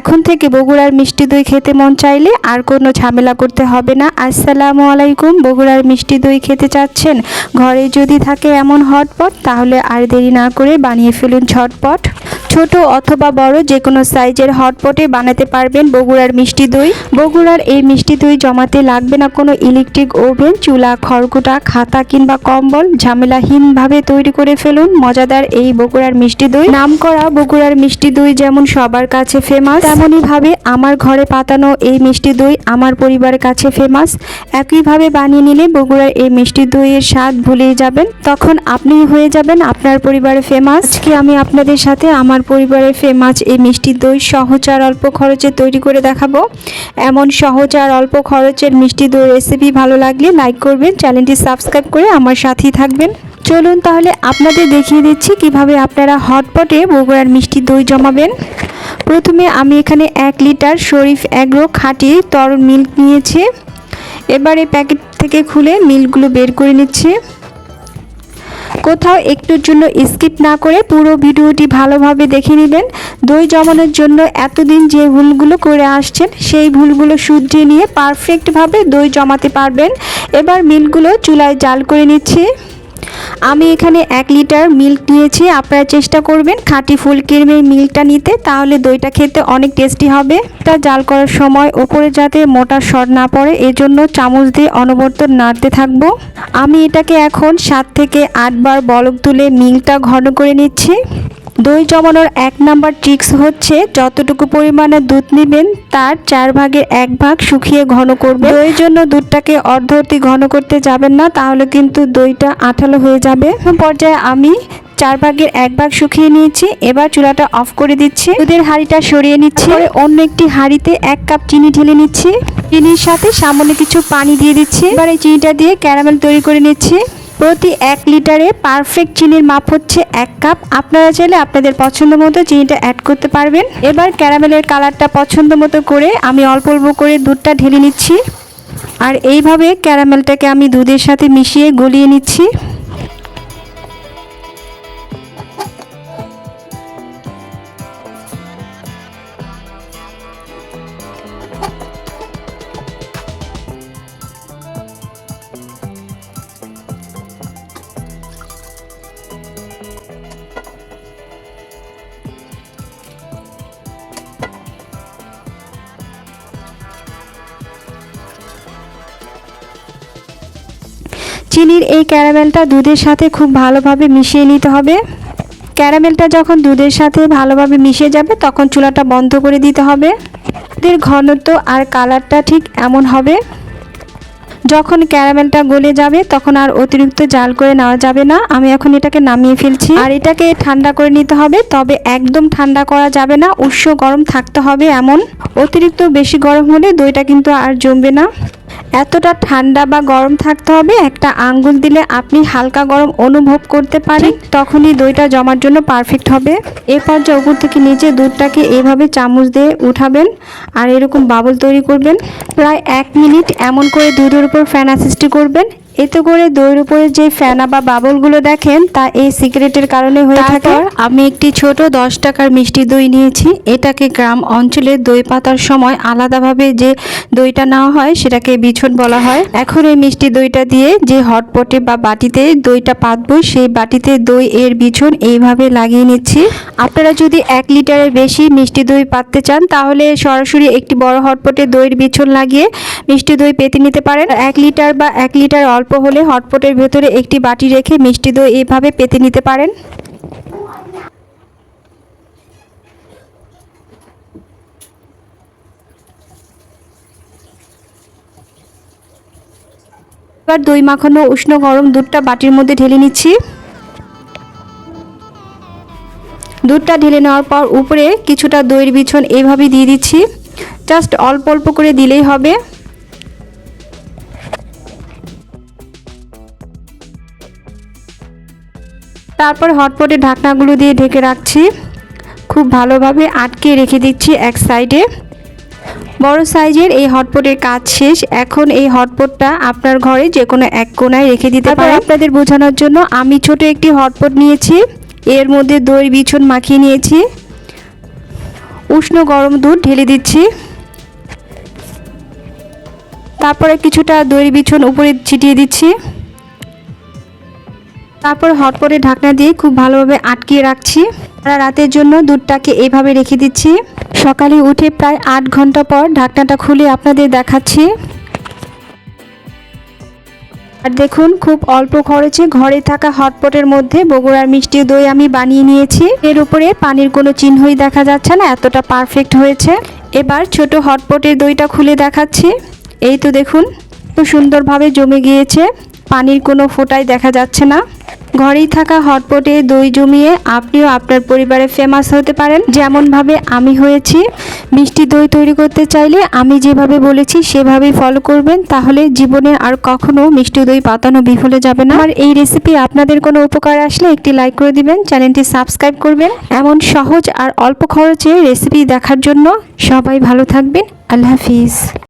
এখন থেকে বগুড়ার মিষ্টি দই খেতে মন চাইলে আর কোনো ঝামেলা করতে হবে না। আসসালামু আলাইকুম। বগুড়ার মিষ্টি দই খেতে চাচ্ছেন? ঘরে যদি থাকে এমন হটপট, তাহলে আর দেরি না করে বানিয়ে ফেলুন ঝটপট। ছোট অথবা বড় যে কোনো সাইজের হটপটে বানাতে পারবেন বগুড়ার মিষ্টি দই। বগুড়ার এই মিষ্টি দই জমাতে লাগবে না কোনো ইলেকট্রিক ওভেন, চুলা, খড়কুটা, খাতা কিংবা কম্বল। ঝামেলাহীনভাবে তৈরি করে ফেলুন মজাদার এই বগুড়ার মিষ্টি দই। নামকরা বগুড়ার মিষ্টি দই যেমন সবার কাছে ফেমাস তেমনইভাবে আমার ঘরে পাতানো এই মিষ্টি দই আমার পরিবারের কাছে ফেমাস একইভাবে বানিয়ে নিলে বগুড়ার এই মিষ্টি দইয়ের স্বাদ ভুলেই যাবেন। তখন আপনি হয়ে যাবেন আপনার পরিবারে ফেমাস আজকে আমি আপনাদের সাথে আমার পরিবারের ফেমাস এই মিষ্টি দই সহজ আর অল্প খরচে তৈরি করে দেখাবো। এমন সহজ আর অল্প খরচের মিষ্টি দই রেসিপি ভালো লাগলে লাইক করবেন চ্যানেলটি সাবস্ক্রাইব করে আমার সাথেই থাকবেন। চলুন তাহলে আপনাদের দেখিয়ে দিচ্ছি কীভাবে আপনারা হটপটে বগুড়ার মিষ্টি দই জমাবেন। প্রথমে আমি এখানে এক লিটার শরীফ অ্যাগ্রো খাঁটি তরল মিল্ক নিয়েছি। এবারে প্যাকেট থেকে খুলে মিল্কগুলো বের করে নিচ্ছি। কোথাও একটুর জন্য স্কিপ না করে পুরো ভিডিওটি ভালোভাবে দেখে নেবেন দই জমানোর জন্য এতদিন যে ভুলগুলো করে আসছেন, সেই ভুলগুলো শুধরে নিয়ে পারফেক্টভাবে দই জমাতে পারবেন। এবার মিলগুলো চুলায় জাল করে নিচ্ছি। আমি এখানে এক লিটার মিল্ক নিয়েছি আপনারা চেষ্টা করবেন খাঁটি ফুল ক্রিমের মিল্কটা নিতে, তাহলে দইটা খেতে অনেক টেস্টি হবে। তা জাল করার সময় ওপরে যাতে মোটা সর না পড়ে, এজন্য চামচ দিয়ে অনবর্ত নাড়তে থাকব। আমি এটাকে এখন সাত থেকে আটবার বলক তুলে মিল্কটা ঘন করে নিচ্ছি। দই জমানোর এক নাম্বার ট্রিক্স হচ্ছে যতটুকু পরিমাণে দুধ নেবেন, তার চার ভাগের এক ভাগ শুকিয়ে ঘন করবে। দইয়ের জন্য দুধটাকে অর্ধ অতি ঘন করতে যাবেন না, তাহলে কিন্তু দইটা আঠালো হয়ে যাবে। পর্যায়ে আমি চার ভাগের এক ভাগ শুকিয়ে নিয়েছি, এবার চুলাটা অফ করে দিচ্ছি। দুধের হাঁড়িটা সরিয়ে নিচ্ছি। অন্য একটি হাঁড়িতে এক কাপ চিনি ঢেলে নিচ্ছি। চিনির সাথে সামান্য কিছু পানি দিয়ে দিচ্ছি। এবার এই চিনিটা দিয়ে ক্যারামেল তৈরি করে নিচ্ছি। প্রতি এক লিটারে পারফেক্ট চিনির মাপ হচ্ছে এক কাপ। আপনারা চাইলে আপনাদের পছন্দ মতো চিনিটা অ্যাড করতে পারবেন। এবার ক্যারামেলের কালারটা পছন্দ মতো করে আমি অল্প অল্প করে দুধটা ঢেলে নিচ্ছি। আর এইভাবে ক্যারামেলটাকে আমি দুধের সাথে মিশিয়ে গলিয়ে নিচ্ছি। চিনির এই ক্যারামেলটা দুধের সাথে খুব ভালোভাবে মিশিয়ে নিতে হবে। ক্যারামেলটা যখন দুধের সাথে ভালোভাবে মিশে যাবে, তখন চুলাটা বন্ধ করে দিতে হবে। এর ঘনত্ব আর কালারটা ঠিক এমন হবে। যখন ক্যারামেলটা গলে যাবে, তখন আর অতিরিক্ত জাল করে নেওয়া যাবে না। আমি এখন এটাকে নামিয়ে ফেলছি। আর এটাকে ঠান্ডা করে নিতে হবে, তবে একদম ঠান্ডা করা যাবে না, উষ্ণ গরম থাকতে হবে এমন। অতিরিক্ত বেশি গরম হলে দইটা কিন্তু আর জমবে না। এতটা ঠান্ডা বা গরম থাকতে হবে একটা আঙ্গুল দিলে আপনি হালকা গরম অনুভব করতে পারেন তখনই দইটা জমার জন্য পারফেক্ট হবে। এরপর পর্যায়ে উপর থেকে নিচে দুধটাকে এভাবে চামচ দিয়ে উঠাবেন আর এরকম বাবল তৈরি করবেন। প্রায় এক মিনিট এমন করে দুধের উপর ফ্যানা সৃষ্টি করবেন। এতে করে দইয়ের উপরে যে ফেনা বা বাবলগুলো দেখেন, তা এই সিগারেটের কারণে হয়ে থাকে। আমি একটি ছোট দশ টাকার মিষ্টি দই নিয়েছি। এটাকে গ্রাম অঞ্চলে দই পাতার সময় আলাদাভাবে যে দইটা নেওয়া হয়, সেটাকে বিছন বলা হয়। এখন এই মিষ্টি দইটা দিয়ে যে হটপটে বা বাটিতে দইটা পাতবো, সেই বাটিতে দই এর বিছন এইভাবে লাগিয়ে নিচ্ছি। আপনারা যদি এক লিটারের বেশি মিষ্টি দই পাততে চান, তাহলে সরাসরি একটি বড় হটপটে দইয়ের বিছন লাগিয়ে মিষ্টি দই পেতে নিতে পারেন। এক লিটার বা এক লিটার অল্প হলে হটপটের ভেতরে একটি বাটি রেখে মিষ্টি দই এইভাবে পেতে নিতে পারেন। এবার দই মাখানো উষ্ণ গরম দুধটা বাটির মধ্যে ঢেলে নিচ্ছি। দুধটা ঢেলে নেওয়ার পর উপরে কিছুটা দইয়ের বিছন এইভাবে দিয়ে দিচ্ছি। জাস্ট অল্প অল্প করে দিলেই হবে। তারপর হটপটে ঢাকনাগুলো দিয়ে ঢেকে রাখছি। খুব ভালোভাবে আটকে রেখে দিচ্ছি এক সাইডে। বড় সাইজের এই হটপটের কাজ শেষ। এখন এই হটপটটা আপনার ঘরে যে কোনো এক কোনায় রেখে দিতে পারেন। আপনাদের বোঝানোর জন্য আমি ছোট একটি হটপট নিয়েছি। এর মধ্যে দই বিছন মাখিয়ে নিয়েছি। উষ্ণ গরম দুধ ঢেলে দিচ্ছি। তারপরে কিছুটা দই বিছন উপরে ছিটিয়ে দিচ্ছি। তারপর হটপটে ঢাকনা দিয়ে খুব ভালোভাবে আটকিয়ে রাখছি। সারা রাতের জন্য দুধটাকে এইভাবে রেখে দিচ্ছি। সকালে উঠে প্রায় আট ঘণ্টা পর ঢাকনাটা খুলে আপনাদের দেখাচ্ছি। আর দেখুন, খুব অল্প খরচে ঘরে থাকা হটপটের মধ্যে বগুড়ার মিষ্টি দই আমি বানিয়ে নিয়েছি। এর উপরে পানির কোনো চিহ্নই দেখা যাচ্ছে না, এতটা পারফেক্ট হয়েছে। এবার ছোট হটপটের দইটা খুলে দেখাচ্ছি। এই তো দেখুন, খুব সুন্দরভাবে জমে গিয়েছে। পানির কোনো ফোঁটাই দেখা যাচ্ছে না। ঘরেই থাকা হটপটে দই জমিয়ে আপনিও আপনার পরিবারে ফেমাস হতে পারেন। যেমনভাবে আমি হয়েছি। মিষ্টি দই তৈরি করতে চাইলে আমি যেভাবে বলেছি সেভাবেই ফলো করবেন। তাহলে জীবনে আর কখনও মিষ্টি দই পাতানো বিফলে যাবে না। আর এই রেসিপি আপনাদের কোনো উপকার আসলে একটি লাইক করে দিবেন, চ্যানেলটি সাবস্ক্রাইব করবেন। এমন সহজ আর অল্প খরচে রেসিপি দেখার জন্য সবাই ভালো থাকবেন। আল্লাহ হাফিজ।